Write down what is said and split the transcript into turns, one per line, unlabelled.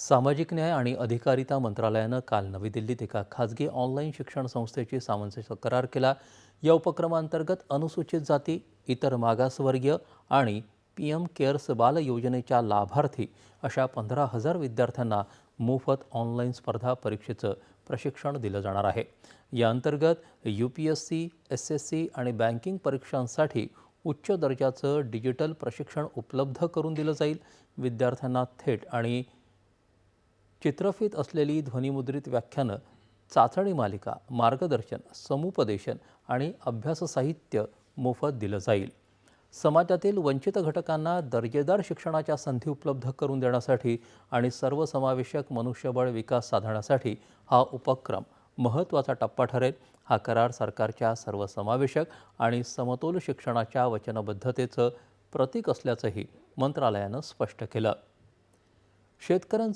सामाजिक न्याय आणि अधिकारिता मंत्रालयानं काल नवी दिल्लीत एका खाजगी ऑनलाईन शिक्षण संस्थेची सामंजस्य करार केला. या उपक्रमांतर्गत अनुसूचित जाती इतर मागासवर्गीय आणि पी एम केअर्स बाल योजनेच्या लाभार्थी अशा पंधरा हजार विद्यार्थ्यांना मोफत ऑनलाईन स्पर्धा परीक्षेचं प्रशिक्षण दिलं जाणार आहे. या अंतर्गत U P S C S S C आणि बँकिंग परीक्षांसाठी उच्च दर्जाचं डिजिटल प्रशिक्षण उपलब्ध करून दिलं जाईल. विद्यार्थ्यांना थेट आणि चित्रफित असलेली ध्वनिमुद्रित व्याख्यानं चाचणी मालिका मार्गदर्शन समुपदेशन आणि अभ्यास साहित्य मोफत दिलं जाईल. समाजातील वंचित घटकांना दर्जेदार शिक्षणाच्या संधी उपलब्ध करून देण्यासाठी आणि सर्वसमावेशक मनुष्यबळ विकास साधण्यासाठी हा उपक्रम महत्त्वाचा टप्पा ठरेल. हा करार सरकारच्या सर्वसमावेशक आणि समतोल शिक्षणाच्या वचनबद्धतेचं प्रतीक असल्याचंही मंत्रालयानं स्पष्ट केलं. शेतकऱ्यांचं